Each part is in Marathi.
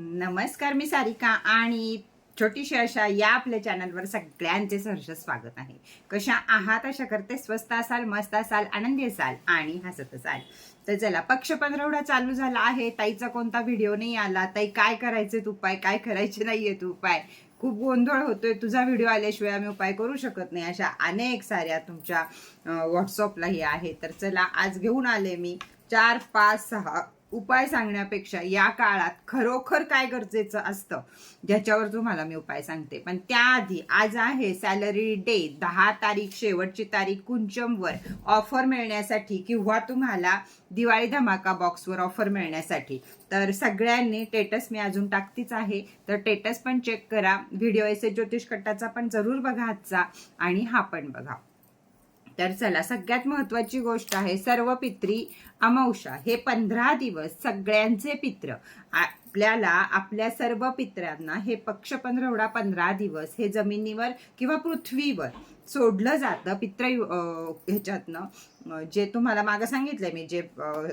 नमस्कार मी सारिका आणि छोटीशी अशा या आपल्या चॅनलवर सगळ्यांचे सहर्ष स्वागत आहे. कशा आहात? अशा करते स्वस्त असाल मस्त असाल आनंदी असाल आणि हसत असाल. तर चला पक्ष पंधरवडा चालू झाला आहे. ताईचा कोणता व्हिडिओ नाही आला. ताई काय करायचे उपाय? काय करायचे तू उपाय? खूप गोंधळ होतोय. तुझा व्हिडिओ आल्याशिवाय आम्ही उपाय करू शकत नाही. अशा अनेक साऱ्या तुमच्या व्हॉट्सअपलाही आहे. तर चला आज घेऊन आले मी चार पाच सहा उपाय सांगण्यापेक्षा या काळात खरोखर काय गरजेचं असतं ज्याच्यावर तुम्हाला मी उपाय सांगते. पण त्याआधी आज आहे सॅलरी डे दहा तारीख शेवटची तारीख कुंचमवर ऑफर मिळण्यासाठी किंवा तुम्हाला दिवाळी धमाका बॉक्सवर ऑफर मिळण्यासाठी. तर सगळ्यांनी टेटस मी अजून टाकतीच आहे. तर टेटस पण चेक करा. व्हिडिओ एस ज्योतिष कट्टाचा पण जरूर बघा आजचा आणि हा पण बघा. तर चला सगळ्यात महत्वाची गोष्ट आहे सर्व पित्री अमावशा हे पंधरा दिवस सगळ्यांचे पित्र. आपल्याला आपल्या सर्व पित्रांना हे पक्ष पंधरवडा पंधरा दिवस हे जमिनीवर किंवा पृथ्वीवर सोडलं जातं. पित्र ह्याच्यातनं. जे तुम्हाला मागं सांगितलंय मी जे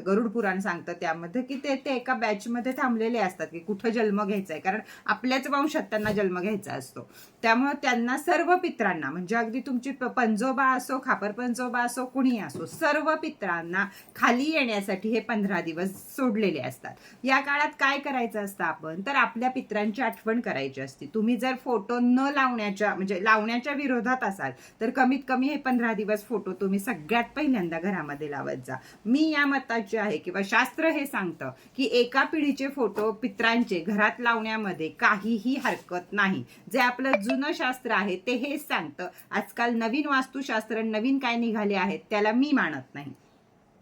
गरुड पुराण सांगतं त्यामध्ये की ते ते एका बॅचमध्ये थांबलेले असतात की कुठं जन्म घ्यायचा आहे कारण आपल्याच वंशात त्यांना जन्म घ्यायचा असतो. त्यामुळे त्यांना सर्व पित्रांना म्हणजे अगदी तुमची पंजोबा असो खापर पंजोबा असो कुणी असो सर्व पित्रांना खाली येण्यासाठी हे पंधरा दिवस सोडलेले असतात. या काळात काय करायचं? असतं आपण तर आपल्या पित्रांची आठवण करायची असते. तुम्ही जर फोटो न लावण्याच्या म्हणजे लावण्याच्या विरोधात असाल तर कमीत कमी हे पंधरा दिवस फोटो तुम्ही सगळ्यात पहिल्यांदा घरामध्ये लावत जा. मी या मताची आहे किंवा शास्त्र हे सांगतं की एका पिढीचे फोटो पित्रांचे घरात लावण्यामध्ये काहीही हरकत नाही. जे आपलं जुनं शास्त्र आहे ते हेच सांगतं. आजकाल नवीन वास्तुशास्त्र नवीन काय निघाले आहेत त्याला मी मानत नाही.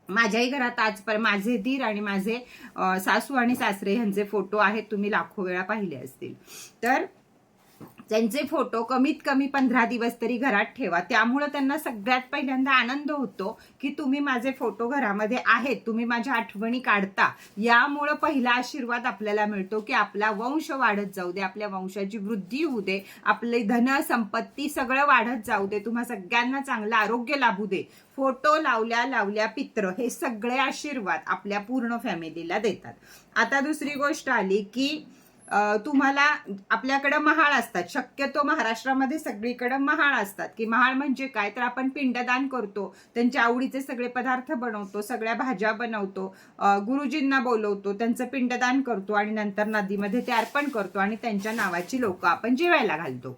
माझ्याही घरात आजपर्यंत माझे दीर आणि माझे सासू आणि सासरे यांचे फोटो आहेत तुम्ही लाखो वेळा पाहिले असतील. तर त्यांचे फोटो कमीत कमी पंधरा दिवस तरी घरात ठेवा. त्यामुळं त्यांना सगळ्यात पहिल्यांदा आनंद होतो की तुम्ही माझे फोटो घरामध्ये आहेत तुम्ही माझ्या आठवणी काढता. यामुळं पहिला आशीर्वाद आपल्याला मिळतो की आपला वंश वाढत जाऊ दे आपल्या वंशाची वृद्धी होऊ दे आपले धन संपत्ती सगळं वाढत जाऊ दे तुम्हा सगळ्यांना चांगलं आरोग्य लाभू दे. फोटो लावल्या लावल्या पित्र हे सगळे आशीर्वाद आपल्या पूर्ण फॅमिलीला देतात. आता दुसरी गोष्ट आली की तुम्हाला आपल्याकडं महाळ असतात. शक्यतो महाराष्ट्रामध्ये सगळीकडे महाळ असतात. की महाळ म्हणजे काय? तर आपण पिंडदान करतो. त्यांच्या आवडीचे सगळे पदार्थ बनवतो. सगळ्या भाज्या बनवतो. गुरुजींना बोलवतो. त्यांचं पिंडदान करतो आणि नंतर नदीमध्ये ते अर्पण करतो आणि त्यांच्या नावाची लोक आपण जेवायला घालतो.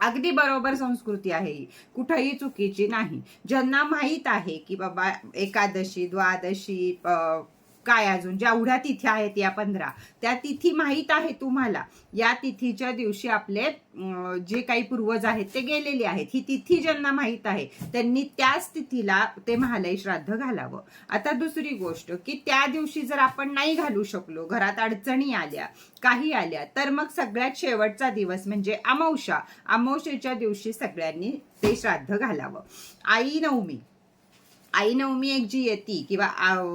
अगदी बरोबर संस्कृती आहे ही. कुठंही चुकीची नाही. ज्यांना माहीत आहे की बाबा एकादशी द्वादशी काय अजून? जेवढ्या तिथी आहेत या पंधरा. त्या तिथी माहीत आहे तुम्हाला. या तिथीच्या दिवशी आपले जे काही पूर्वज आहेत ते गेलेले आहेत. ही तिथी ज्यांना माहीत आहे त्यांनी त्याच तिथीला ते महालय श्राद्ध घालावं. आता दुसरी गोष्ट की त्या दिवशी जर आपण नाही घालू शकलो घरात अडचणी आल्या काही आल्या तर मग सगळ्यात शेवटचा दिवस म्हणजे अमावशा अमावशेच्या दिवशी सगळ्यांनी ते श्राद्ध घालावं. आई नवमी. आई नवमी एक जी येते किंवा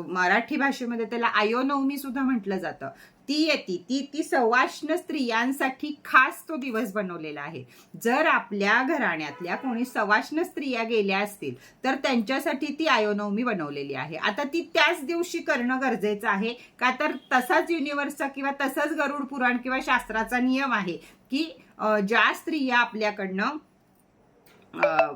मराठी भाषेमध्ये त्याला आयो नवमी सुद्धा म्हटलं जातं. ती येते ती ती सवाष्ण स्त्रियांसाठी खास तो दिवस बनवलेला आहे. जर आपल्या घराण्यातल्या कोणी सवाष्ण स्त्रिया गेल्या असतील तर त्यांच्यासाठी ती आयोनवमी बनवलेली आहे. आता ती त्याच दिवशी करणं गरजेचं आहे का? तर तसाच युनिव्हर्सचा किंवा तसाच गरुड पुराण किंवा शास्त्राचा नियम आहे की ज्या स्त्रिया आपल्याकडनं अं,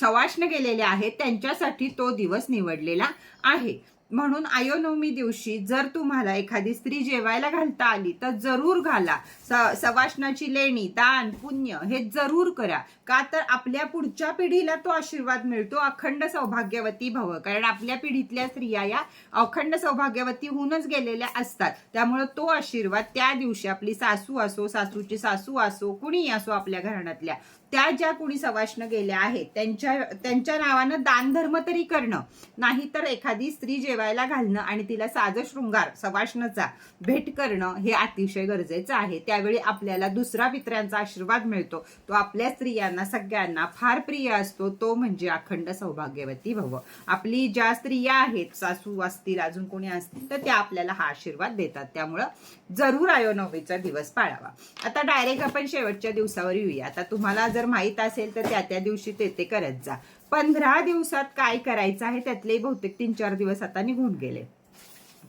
सवाष्ण गेलेले आहेत त्यांच्यासाठी तो दिवस निवडलेला आहे. म्हणून आयोनवमी दिवशी जर तुम्हाला एखादी स्त्री जेवायला घालता आली तर जरूर घाला. स- सवाष्णाची लेणी दान पुण्य हे जरूर करा. का तर आपल्या पुढच्या पिढीला तो आशीर्वाद मिळतो अखंड सौभाग्यवती भव. कारण आपल्या पिढीतल्या स्त्रिया या अखंड सौभाग्यवती होऊनच गेलेल्या असतात. त्यामुळे तो आशीर्वाद त्या दिवशी आपली सासू असो सासूची सासू असो कुणी असो आपल्या घराण्यातल्या त्या ज्या कुणी सवाष्ण गेल्या आहेत त्यांच्या त्यांच्या नावानं दानधर्म तरी करणं नाहीतर एखादी स्त्री जेवायला घालणं आणि तिला साज शृंगार सवाष्णचा भेट करणं हे अतिशय गरजेचं आहे. त्यावेळी आपल्याला दुसरा पित्र्यांचा आशीर्वाद मिळतो. तो आपल्या स्त्रियांना सगळ्यांना फार प्रिय असतो. तो म्हणजे अखंड सौभाग्यवती भव. आपली ज्या स्त्रिया आहेत सासू असतील अजून कोणी असतील तर त्या आपल्याला हा आशीर्वाद देतात. त्यामुळं जरूर आयोनवमीचा दिवस पाळावा. आता डायरेक्ट आपण शेवटच्या दिवसावर येऊया. आता तुम्हाला जर माहीत असेल तर त्या त्या दिवशी ते ते करत जा. पंधरा दिवसात काय करायचं आहे त्यातले बहुतेक तीन चार दिवस आता निघून गेले.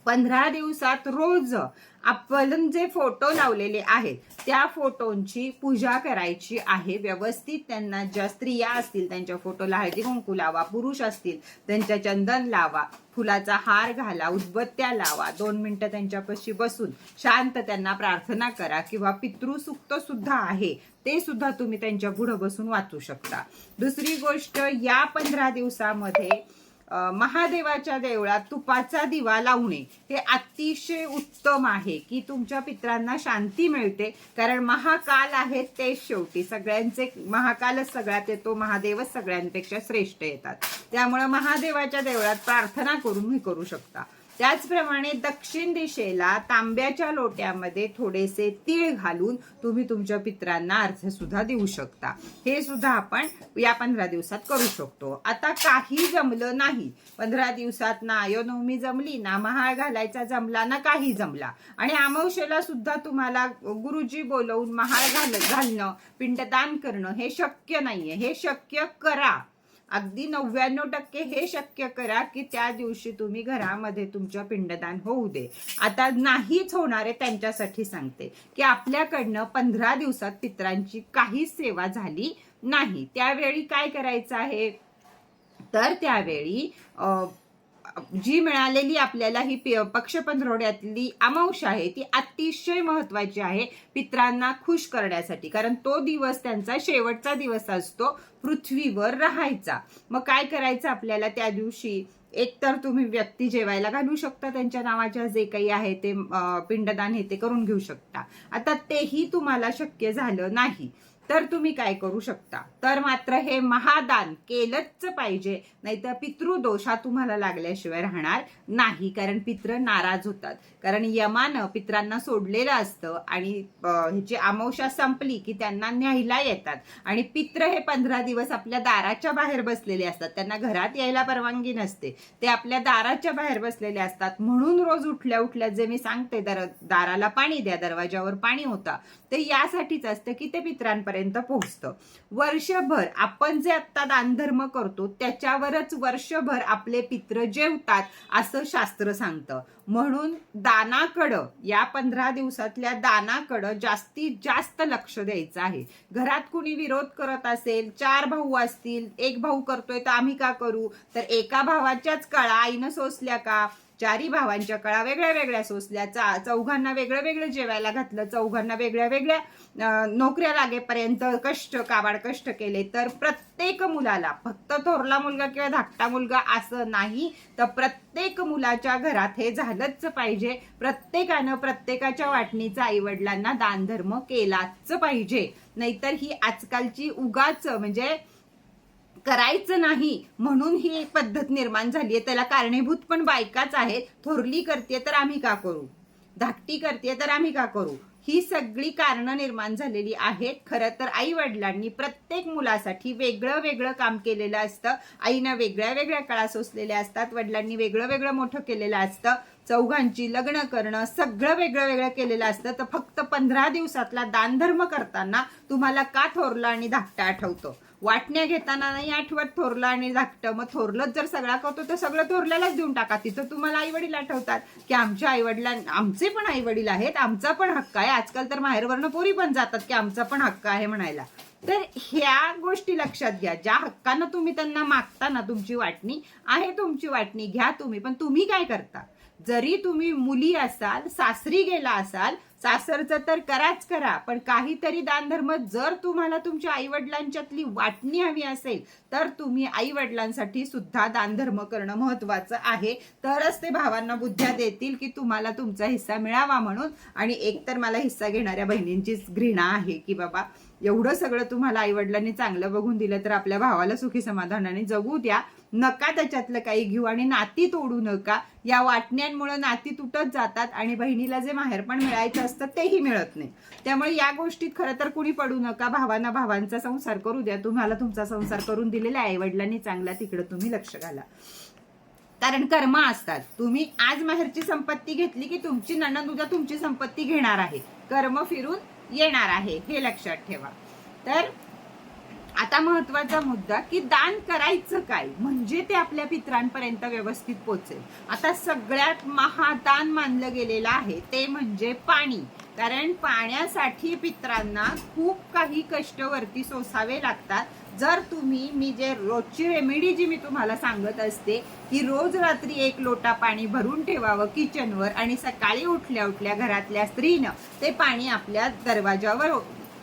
पंधरा दिवसात रोज आपण जे फोटो लावलेले आहेत त्या फोटोंची पूजा करायची आहे. व्यवस्थित त्यांना ज्या स्त्रिया असतील त्यांच्या फोटोला हळदी कुंकू लावा पुरुष असतील त्यांच्या चंदन लावा फुलाचा हार घाला उदबत्त्या लावा दोन मिनटं त्यांच्यापाशी बसून शांत त्यांना प्रार्थना करा किंवा पितृसुक्त सुद्धा आहे ते सुद्धा तुम्ही त्यांच्या पुढं बसून वाचू शकता. दुसरी गोष्ट या पंधरा दिवसामध्ये महादेवाच्या देवळात तुपाचा दिवा लावणे हे अतिशय उत्तम आहे की तुमच्या पित्रांना शांती मिळते कारण महाकाल आहेत ते शेवटी. सगळ्यांचे महाकालच सगळ्यात येतो महादेवच सगळ्यांपेक्षा श्रेष्ठ येतात. त्यामुळे महादेवाच्या देवळात प्रार्थना करून हे करू शकता. त्याचप्रमाणे दक्षिण दिशेला तांब्याच्या लोट्यामध्ये थोडेसे तीळ घालून तुम्ही तुमच्या पित्रांना अर्थ सुद्धा देऊ शकता. हे सुद्धा आपण या पंधरा दिवसात करू शकतो. आता काही जमलं नाही. पंधरा दिवसात ना अयोनवमी जमली ना महाळ घालायचा जमला ना काही जमला. आणि अमावशेला सुद्धा तुम्हाला गुरुजी बोलवून महाळ घाल घालणं पिंडदान करणं हे शक्य नाहीये. हे शक्य करा. अगदी नव्याण्णव टक्के हे शक्य करा की त्या दिवशी तुम्ही घरामध्ये तुमच्या पिंडदान होऊ दे. आता नाहीच होणारे त्यांच्यासाठी सांगते की आपल्याकडनं पंधरा दिवसात पित्रांची काहीच सेवा झाली नाही. त्यावेळी काय करायचं आहे? तर त्यावेळी जी मिळालेली आपल्याला ही पक्ष पंधरवड्यातली अमांश आहे ती अतिशय महत्वाची आहे पित्रांना खुश करण्यासाठी. कारण तो दिवस त्यांचा शेवटचा दिवस असतो पृथ्वीवर राहायचा. मग काय करायचं आपल्याला त्या दिवशी? एकतर तुम्ही व्यक्ती जेवायला घालू शकता त्यांच्या नावाच्या जे काही आहे ते पिंडदान हे ते करून घेऊ शकता. आता तेही तुम्हाला शक्य झालं नाही. तर तुम्ही काय करू शकता? तर मात्र हे महादान केलंच पाहिजे. नाहीतर पितृदोषा हा तुम्हाला लागल्याशिवाय राहणार नाही. कारण पित्र नाराज होतात. कारण यमानं पित्रांना सोडलेलं असतं आणि ह्याची अमावस्या संपली की त्यांना न्यायला येतात. आणि पित्र हे पंधरा दिवस आपल्या दाराच्या बाहेर बसलेले असतात. त्यांना घरात यायला परवानगी नसते. ते आपल्या दाराच्या बाहेर बसलेले असतात. म्हणून रोज उठल्या उठल्या जे मी सांगते दर दाराला पाणी द्या दरवाजावर पाणी होता. ते यासाठीच असतं की ते पित्रांपर्यंत पोहोचतं. वर्षभर आपण जे आत्ता दानधर्म करतो त्याच्यावरच वर्षभर आपले पित्र जेवतात असं शास्त्र सांगतं. म्हणून दानाकडं या पंधरा दिवसातल्या दानाकडं जास्तीत जास्त लक्ष द्यायचं आहे. घरात कुणी विरोध करत असेल चार भाऊ असतील एक भाऊ करतोय तर आम्ही का करू? तर एका भावाच्याच कळा आईनं सोसल्या का? चारी भावांच्या कळा वेगळ्या वेगळ्या सोसल्या चा चौघांना वेगळं वेगळं जेवायला घातलं चौघांना वेगळ्या वेगळ्या नोकऱ्या लागेपर्यंत कष्ट काबाड कष्ट केले. तर प्रत्येक मुलाला फक्त थोरला मुलगा किंवा धाकटा मुलगा असं नाही तर प्रत्येक मुलाच्या घरात हे झालंच पाहिजे. प्रत्येकानं प्रत्येकाच्या वाटणीचा आई वडिलांना दानधर्म केलाच पाहिजे. नाहीतर ही आजकालची उगाच म्हणजे करायचं नाही. म्हणून ही एक पद्धत निर्माण झाली आहे. त्याला कारणीभूत पण बायकाच आहेत. थोरली करते तर आम्ही का करू? धाकटी करते तर आम्ही का करू? ही सगळी कारणं निर्माण झालेली आहेत. खरं तर आई वडिलांनी प्रत्येक मुलासाठी वेगळं वेगळं काम केलेलं असतं. आईनं वेगळ्या वेगळ्या कळा सोसलेल्या असतात. वडिलांनी वेगळं वेगळं मोठं केलेलं असतं. चौघांची लग्न करणं सगळं वेगळं वेगळं केलेलं असतं. तर फक्त पंधरा दिवसातला दानधर्म करताना तुम्हाला का थोरला आणि धाकटा आठवतो? वाटण्या घेताना नाही आठवत थोरलं आणि धाकटं. मग थोरलंच जर सगळा करतो तर सगळं थोरल्यालाच देऊन टाका. तिथं तुम्हाला आई वडील आठवतात की आमच्या आईवडिलां आमचे पण आई वडील आहेत आमचा पण हक्क आहे. आजकाल तर माहेरवरनं पोरी पण जातात की आमचा पण हक्क आहे म्हणायला. तर ह्या गोष्टी लक्षात घ्या. ज्या हक्कानं तुम्ही त्यांना मागता ना तुमची वाटणी आहे तुमची वाटणी. घ्या तुम्ही. पण तुम्ही काय करता? जरी तुम्ही मुली असाल सासरी गेला असाल सासरचं तर कराच करा पण काहीतरी दानधर्म जर तुम्हाला तुमच्या आई वडिलांच्यातली वाटणी हवी असेल तर तुम्ही आई वडिलांसाठी सुद्धा दानधर्म करणं महत्वाचं आहे. तरच ते भावांना बुद्ध्या देतील की तुम्हाला तुमचा हिस्सा मिळावा म्हणून. आणि एकतर मला हिस्सा घेणाऱ्या बहिणींचीच घृणा आहे की बाबा एवढं सगळं तुम्हाला आई वडिलांनी चांगलं बघून दिलं तर आपल्या भावाला सुखी समाधानाने जगू द्या. नका त्याच्यातलं काही घेऊ आणि नाती तोडू नका. या वाटण्यांमुळे नाती तुटत जातात आणि बहिणीला जे माहेरपण मिळायचं असतं तेही मिळत नाही. त्यामुळे या गोष्टीत खरं तर कुणी पडू नका. भावांना भावांचा संसार करू द्या. तुम्हाला तुमचा संसार करून दिलेला आई वडिलांनी चांगला तिकडं तुम्ही लक्ष घाला. कारण कर्म असतात. तुम्ही आज माहेरची संपत्ती घेतली की तुमची नणंद उद्या तुमची संपत्ती घेणार आहे. कर्म फिरून येणार आहे हे लक्षात ठेवा. तर आता महत्त्वाचा मुद्दा की दान करायचं काय? म्हणजे ते आपल्या पित्रांपर्यंत व्यवस्थित पोचेल. आता सगळ्यात महादान मानलं गेलेलं आहे ते म्हणजे पाणी. कारण पाण्यासाठी पित्रांना खूप काही कष्ट वरती सोसावे लागतात. जर तुम्ही मी जे रोजची रेमेडी जी मी तुम्हाला सांगत असते की रोज रात्री एक लोटा पाणी भरून ठेवावं किचनवर आणि सकाळी उठल्या उठल्या घरातल्या स्त्रीनं ते पाणी आपल्या दरवाजावर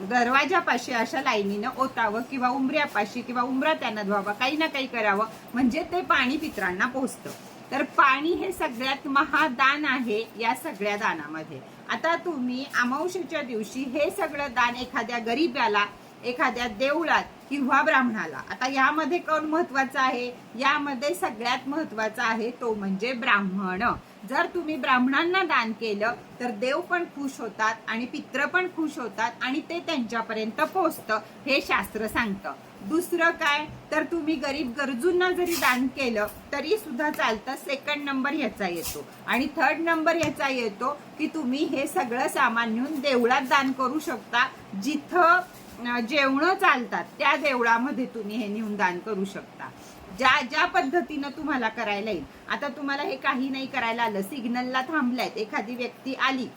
दरवाजापाशी अशा लाईनीनं ओतावं किंवा उंबऱ्यापाशी किंवा उंबरा त्यांना धुवावा काही ना काही करावं म्हणजे ते पाणी पित्रांना पोचतं तर पाणी हे सगळ्यात महादान आहे या सगळ्या दानामध्ये. आता तुम्ही अमावशेच्या दिवशी हे सगळं दान एखाद्या गरीबाला एखाद्या देवळात किंवा ब्राह्मणाला. आता यामध्ये कोण महत्त्वाचा आहे? यामध्ये सगळ्यात महत्त्वाचा आहे तो म्हणजे ब्राह्मण. जर तुम्ही ब्राह्मणांना दान केलं तर देव पण खुश होतात आणि पित्र पण खुश होतात आणि ते त्यांच्यापर्यंत पोहोचतं हे शास्त्र सांगतं. दुसरं काय? तर तुम्ही गरीब गरजूंना जरी दान केलं तरी सुद्धा चालतं सेकंड नंबर ह्याचा येतो. आणि थर्ड नंबर ह्याचा येतो की तुम्ही हे सगळं सामान नेऊन देवळात दान करू शकता जिथं जेवणं चालतात त्या देवळामध्ये तुम्ही हे नेऊन दान करू शकता. ज्या ज्या पद्धतीनं तुम्हाला करायला येईल. आता तुम्हाला हे काही नाही करायला आलं. सिग्नलला थांबलायत. एखादी व्यक्ती आली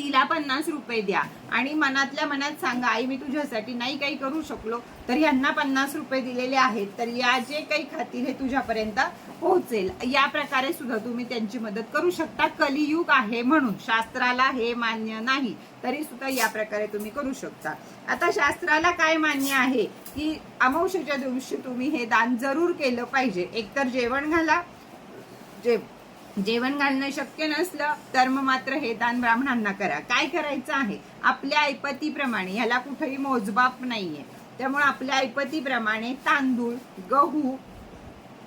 तिला पन्नास रुपये द्या. आणि मनातल्या मनात सांगा आई मी तुझ्यासाठी नाही काही करू शकलो तर यांना पन्नास रुपये दिलेले आहेत तर या जे काही खातील हे तुझ्यापर्यंत पोहोचेल. या प्रकारे सुद्धा तुम्ही त्यांची मदत करू शकता. कलियुग आहे म्हणून शास्त्राला हे मान्य नाही तरी सुद्धा या प्रकारे तुम्ही करू शकता. आता शास्त्राला काय मान्य आहे? की अमावस्येच्या दिवशी तुम्ही हे दान जरूर केलं पाहिजे. एकतर जेवण घाला जे जेवण घालणं शक्य नसलं तर मग मात्र हे दान ब्राह्मणांना करा. काय करायचं आहे? आपल्या ऐपतीप्रमाणे ह्याला कुठेही मोजबाप नाहीये. त्यामुळे आपल्या ऐपतीप्रमाणे तांदूळ गहू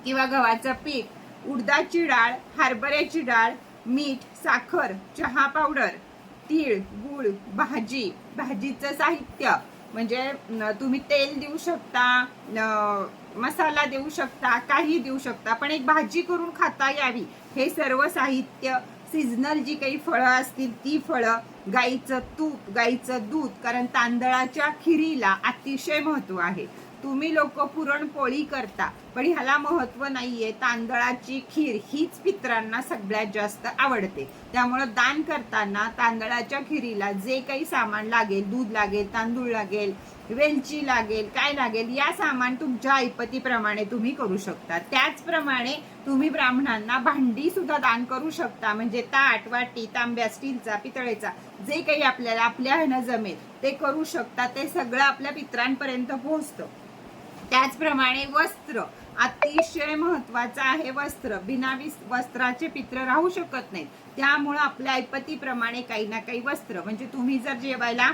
किंवा गव्हाचं पीठ उडदाची डाळ हरभऱ्याची डाळ मीठ साखर चहा पावडर तीळ गुळ भाजी भाजीचं साहित्य. म्हणजे तुम्ही तेल देऊ शकता मसाला देऊ शकता काही देऊ शकता पण एक भाजी करून खाता यावी. हे सर्व साहित्य सीझनल जी काही फळं असतील ती फळं गाईचं तूप गाईचं दूध कारण तांदळाच्या खिरीला अतिशय महत्त्व आहे. तुम्ही लोक पुरणपोळी करता पण ह्याला महत्त्व नाहीये. तांदळाची खीर हीच पित्रांना सगळ्यात जास्त आवडते. त्यामुळं दान करताना तांदळाच्या खिरीला जे काही सामान लागेल दूध लागेल तांदूळ लागेल वेलची लागेल काय लागेल या सामान तुमच्या ऐपतीप्रमाणे तुम्ही करू शकता. त्याचप्रमाणे तुम्ही ब्राह्मणांना भांडी सुद्धा दान करू शकता. म्हणजे ताट वाटी तांब्या स्टीलचा पितळेचा जे काही आपल्याला आपल्या ह्यानं जमेल ते करू शकता. ते सगळं आपल्या पित्रांपर्यंत पोहोचतं. त्याचप्रमाणे वस्त्र अतिशय महत्वाचं आहे वस्त्र. बिना वस्त्राचे पित्र राहू शकत नाहीत. त्यामुळं आपल्या ऐपतीप्रमाणे काही ना काही वस्त्र. म्हणजे तुम्ही जर जेवायला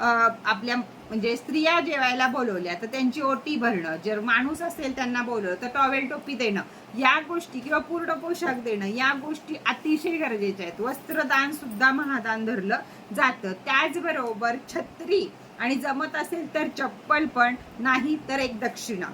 आपल्या म्हणजे स्त्रिया जेवायला बोलवल्या तर त्यांची ओटी भरणं जर माणूस असेल त्यांना बोलवलं तर टॉवेल टोपी देणं या गोष्टी किंवा पूर्ण पोशाख देणं या गोष्टी अतिशय गरजेच्या आहेत. वस्त्रदान सुद्धा महादान धरलं जातं. त्याचबरोबर छत्री आणि जमत असेल तर चप्पल पण नाही तर एक दक्षिणा.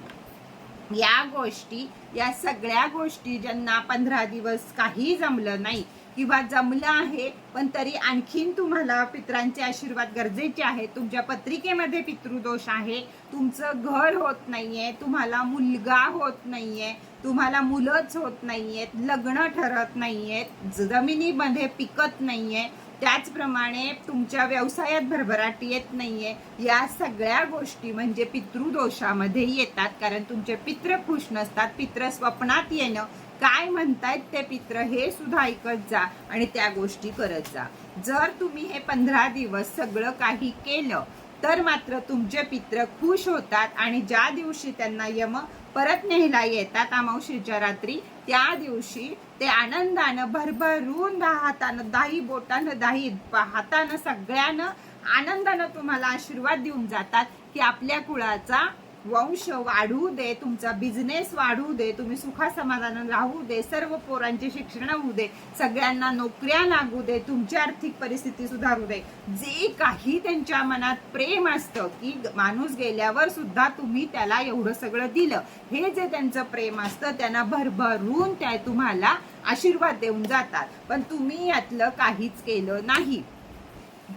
या गोष्टी या सगळ्या गोष्टी ज्यांना पंधरा दिवस काही जमलं नाही किंवा जमलं आहे पण तरी आणखीन तुम्हाला पित्रांचे आशीर्वाद गरजेचे आहेत. तुमच्या पत्रिकेमध्ये पितृदोष आहे. तुमचं घर होत नाहीये तुम्हाला मुलगा होत नाहीये तुम्हाला मुलंच होत नाहीयेत लग्न ठरत नाहीयेत जमिनीमध्ये पिकत नाहीये त्याचप्रमाणे तुमच्या व्यवसायात भरभराट येत नाहीये. या सगळ्या गोष्टी म्हणजे पितृदोषामध्ये येतात कारण तुमचे पित्र खुश नसतात पित्र स्वप्नात येणं काय म्हणतायत ते पित्र हे सुद्धा ऐकत जा आणि त्या गोष्टी करत जा. जर तुम्ही हे पंधरा दिवस सगळं काही केलं तर मात्र तुमचे पित्र खुश होतात आणि ज्या दिवशी त्यांना यम परत न्यायला येतात अमावशीच्या रात्री त्या दिवशी ते आनंदानं भरभरून दहा हातानं दाही बोटानं दाही हातानं सगळ्यानं आनंदानं तुम्हाला आशीर्वाद देऊन जातात की आपल्या कुळाचा वंश वाढू दे तुमचा बिझनेस वाढू दे तुम्ही सुखासमाधान राहू दे सर्व पोरांचे शिक्षण होऊ दे सगळ्यांना नोकऱ्या लागू दे तुमची आर्थिक परिस्थिती सुधारू दे. जे काही त्यांच्या मनात प्रेम असतं की माणूस गेल्यावर सुद्धा तुम्ही त्याला एवढं सगळं दिलं. हे जे त्यांचं प्रेम असतं त्यांना भरभरून त्या तुम्हाला आशीर्वाद देऊन जातात. पण तुम्ही यातलं काहीच केलं नाही.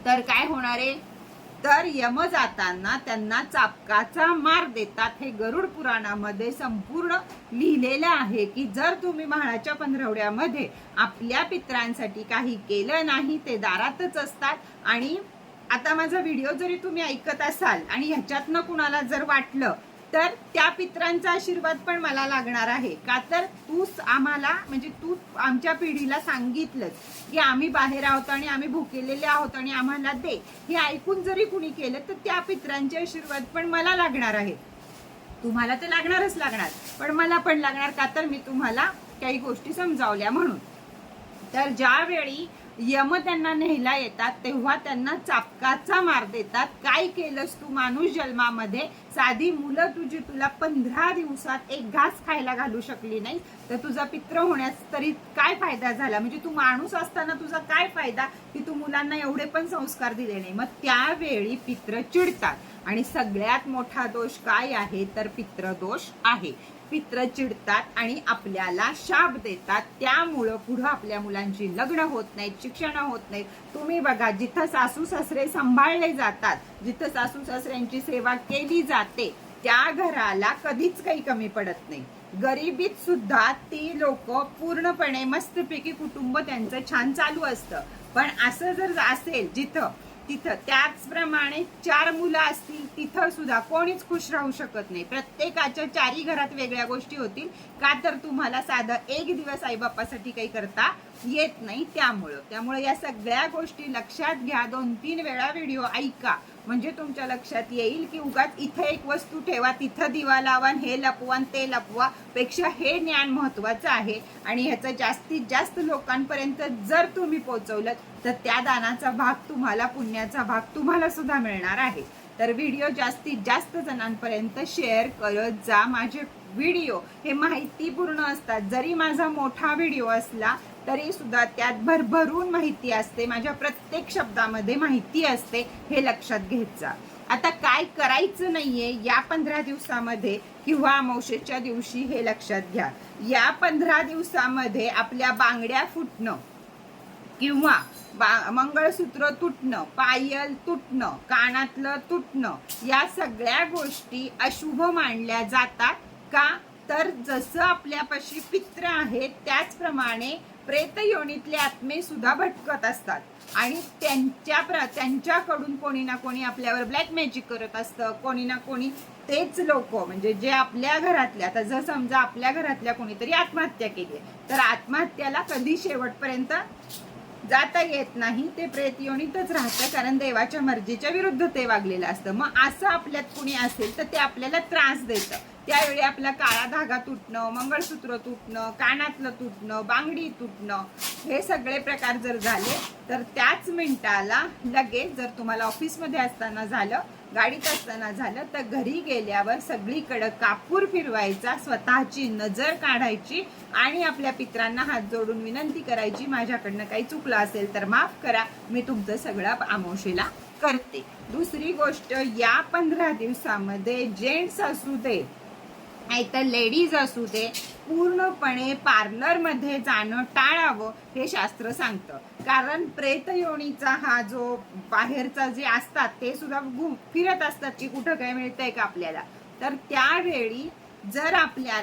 तर काय होणार आहे? तर यम जाताना त्यांना चापकाचा मार देतात हे गरुड पुराणामध्ये संपूर्ण लिहिलेलं आहे की जर तुम्ही म्हाळाच्या पंधरवड्यामध्ये आपल्या पित्रांसाठी काही केलं नाही ते दारातच असतात. आणि आता माझा व्हिडिओ जरी तुम्ही ऐकत असाल आणि ह्याच्यातनं कुणाला जर वाटलं तर त्या पित्रांचा आशीर्वाद पण मला लागणार आहे. का तर तूच आम्हाला म्हणजे तू आमच्या पिढीला सांगितलंच की आम्ही बाहेर आहोत आणि आम्ही भुकेलेले आहोत आणि आम्हाला दे. हे ऐकून जरी कुणी केलं तर त्या पित्रांचे आशीर्वाद पण मला लागणार आहे तुम्हाला ते लागणारच लागणार पण मला पण लागणार. का तर मी तुम्हाला काही गोष्टी समजावल्या म्हणून. तर ज्यावेळी यम त्यांना नेहला येतात तेव्हा त्यांना चापकाचा मार देतात. काय केलंस तू माणूस जन्मामध्ये? साधी मुलं तुझी तुला पंधरा दिवसात एक घास खायला घालू शकली नाही तर तुझा पित्र होण्यास तरी काय फायदा झाला? म्हणजे तू माणूस असताना तुझा काय फायदा? की तू मुलांना एवढे पण संस्कार दिले नाही. मग त्यावेळी पित्र चिडतात. आणि सगळ्यात मोठा दोष काय आहे? तर पित्रदोष आहे. पित्र चिडतात आणि आपल्याला शाप देतात. त्यामुळं पुढं आपल्या मुलांची लग्न होत नाहीत शिक्षण होत नाहीत. तुम्ही बघा जिथं सासू सासरे सांभाळले जातात जिथं सासू सासऱ्यांची सेवा केली जाते त्या घराला कधीच काही कमी पडत नाही. गरिबीत सुद्धा ती लोक पूर्णपणे मस्तपैकी कुटुंब त्यांचं छान चालू असतं. पण असं जर असेल जिथं तिथं त्याचप्रमाणे चार मुलं असतील तिथं सुद्धा कोणीच खुश राहू शकत नाही. प्रत्येकाच्या चारी घरात वेगळ्या गोष्टी होतील. का तर तुम्हाला साधं एक दिवस आईबापासाठी काही करता येत नाही त्यामुळं. त्यामुळे या सगळ्या गोष्टी लक्षात घ्या. दोन तीन वेळा व्हिडिओ ऐका. म्हणजे तुमच्या लक्षात येईल की उगाच इथे एक वस्तू ठेवा तिथं दिवा लावा आणि हे लपवा ते लपवा पेक्षा हे ज्ञान महत्वाचं आहे. आणि ह्याचं जास्तीत जास्त लोकांपर्यंत जर तुम्ही पोहोचवलं तर त्या दानाचा भाग तुम्हाला पुण्याचा भाग तुम्हाला सुद्धा मिळणार आहे. तर व्हिडिओ जास्तीत जास्त जणांपर्यंत शेअर करत जा. माझे व्हिडिओ हे माहितीपूर्ण असतात. जरी माझा मोठा व्हिडिओ असला तरी सुद्धा त्यात भरभरून माहिती असते. माझ्या प्रत्येक शब्दामध्ये माहिती असते हे लक्षात घेत जा आता काय करायचं नाहीये या पंधरा दिवसामध्ये किंवा अमावशेच्या दिवशी हे लक्षात घ्या. या पंधरा दिवसामध्ये आपल्या बांगड्या फुटणं किंवा बा- मंगळसूत्र तुटणं पायल तुटणं कानातलं तुटणं या सगळ्या गोष्टी अशुभ मानल्या जातात का? तर जसं आपल्यापाशी पित्र आहे त्याचप्रमाणे प्रेत योनीतले आत्मे सुद्धा भटकत असतात. आणि त्यांच्या प्र त्यांच्याकडून कोणी ना कोणी आपल्यावर ब्लॅक मॅजिक करत असतं. कोणी ना कोणी तेच लोक म्हणजे जे आपल्या घरातल्या आता जर समजा आपल्या घरातल्या कोणीतरी आत्महत्या केली आहे, तर आत्महत्याला कधी शेवटपर्यंत जाता येत नाही ते प्रेत योनीतच राहतं. कारण देवाच्या मर्जीच्या विरुद्ध ते वागलेलं असतं. मग असं आपल्यात कुणी असेल तर ते आपल्याला त्रास देतं. त्यावेळी आपला काळा धागा तुटणं मंगळसूत्र तुटणं कानातलं तुटणं बांगडी तुटणं हे सगळे प्रकार जर झाले तर त्याच मिनिटाला लगेच जर तुम्हाला ऑफिसमध्ये असताना झालं गाडीत असताना झालं तर घरी गेल्यावर सगळीकडं कापूर फिरवायचा स्वतःची नजर काढायची आणि आपल्या पित्रांना हात जोडून विनंती करायची माझ्याकडनं काही चुकलं असेल तर माफ करा मी तुमचं सगळं आमोशेला करते. दुसरी गोष्ट या पंधरा दिवसामध्ये जेंट्स असू दे नाहीतर लेडीज असू दे पूर्णपणे पार्लरमध्ये जाणं टाळावं हे शास्त्र सांगतं. कारण प्रेतयोनीचा हा जो बाहेरचा जे असतात ते सुद्धा घुम फिरत असतात की कुठं काय मिळतंय का आपल्याला. तर त्यावेळी जर आपल्या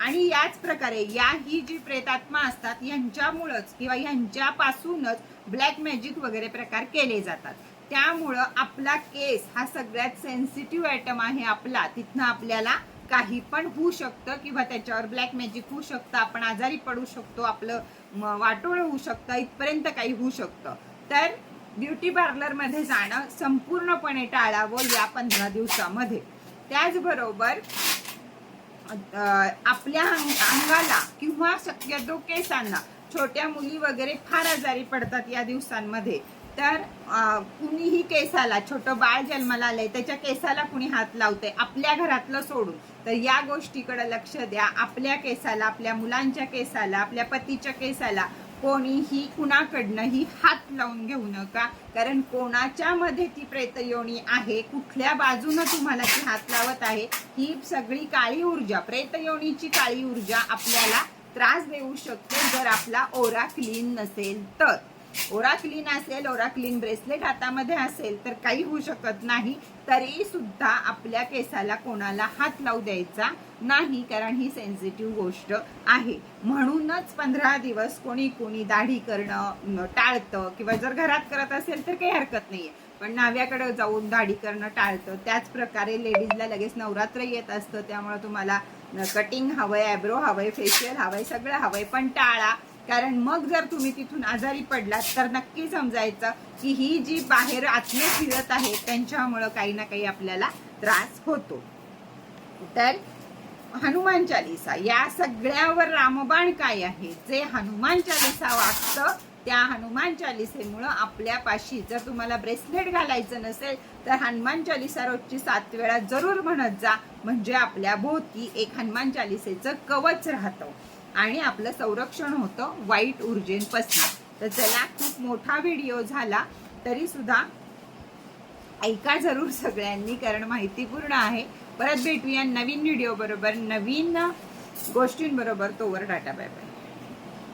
आणि याच प्रकारे या ही जी प्रेतात्मा असतात यांच्यामुळंच किंवा यांच्यापासूनच ब्लॅक मॅजिक वगैरे प्रकार केले जातात. त्यामुळं आपला केस हा सगळ्यात सेन्सिटिव्ह आयटम आहे आपला. तिथनं आपल्याला काही पण होऊ शकतं किंवा त्याच्यावर ब्लॅक मॅजिक होऊ शकतं आपण आजारी पडू शकतो आपलं वाटोळ होऊ शकतं इथपर्यंत काही होऊ शकतं. तर ब्युटी पार्लरमध्ये जाणं संपूर्णपणे टाळावं या पंधरा दिवसामध्ये. त्याचबरोबर आपल्या अंगाला किंवा शक्यतो केसांना छोट्या मुली वगैरे फार आजारी पडतात या दिवसांमध्ये. तर कुणीही केसाला छोटं बाळ जन्माला आलंय त्याच्या केसाला कुणी हात लावते आपल्या घरातलं सोडून. तर या गोष्टीकडे लक्ष द्या. आपल्या केसाला आपल्या मुलांच्या केसाला आपल्या पतीच्या केसाला कोणीही कुणाकडनंही हात लावून घेऊ नका. कारण कोणाच्या मध्ये ती प्रेतयोनी आहे कुठल्या बाजूनं तुम्हाला ती हात लावत आहे ही सगळी काळी ऊर्जा प्रेतयोनीची काळी ऊर्जा आपल्याला त्रास देऊ शकते जर आपला ओरा क्लीन नसेल तर. ओरा क्लीन असेल ओरा क्लीन ब्रेसलेट हातामध्ये असेल तर काही होऊ शकत नाही. तरी सुद्धा आपल्या केसाला कोणाला हात लावू द्यायचा नाही कारण ही सेन्सिटिव्ह गोष्ट आहे. म्हणूनच पंधरा दिवस कोणी कोणी दाढी करणं टाळतं किंवा जर घरात करत असेल तर काही हरकत नाहीये. पण नाव्याकडे जाऊन दाढी करणं टाळतं. त्याच प्रकारे लेडीजला लगेच नवरात्र येत असतं. त्यामुळे तुम्हाला कटिंग हवंय आयब्रो हवंय फेशियल हवंय सगळं हवंय. पण टाळा. कारण मग जर तुम्ही तिथून आजारी पडलात तर नक्की समजायचं की ही जी बाहेर आतले फिरत आहेत त्यांच्यामुळं काही ना काही आपल्याला त्रास होतो. तर हनुमान चालिसा या सगळ्यावर रामबाण काय आहे? जे हनुमान चालिसा वाचतं त्या हनुमान चालिसेमुळं आपल्यापाशी जर तुम्हाला ब्रेसलेट घालायचं नसेल तर हनुमान चालिसा रोजची सात वेळा जरूर म्हणत जा. म्हणजे आपल्या भोवती एक हनुमान चालिसेचं कवच राहतं. आणि आपलं संरक्षण होतं वाईट ऊर्जेपासून तर चला खूप मोठा व्हिडिओ झाला तरी सुद्धा ऐका जरूर सगळ्यांनी कारण माहितीपूर्ण आहे. परत भेटूया नवीन व्हिडिओ बरोबर नवीन गोष्टींबरोबर तोवर टाटा बाय बाय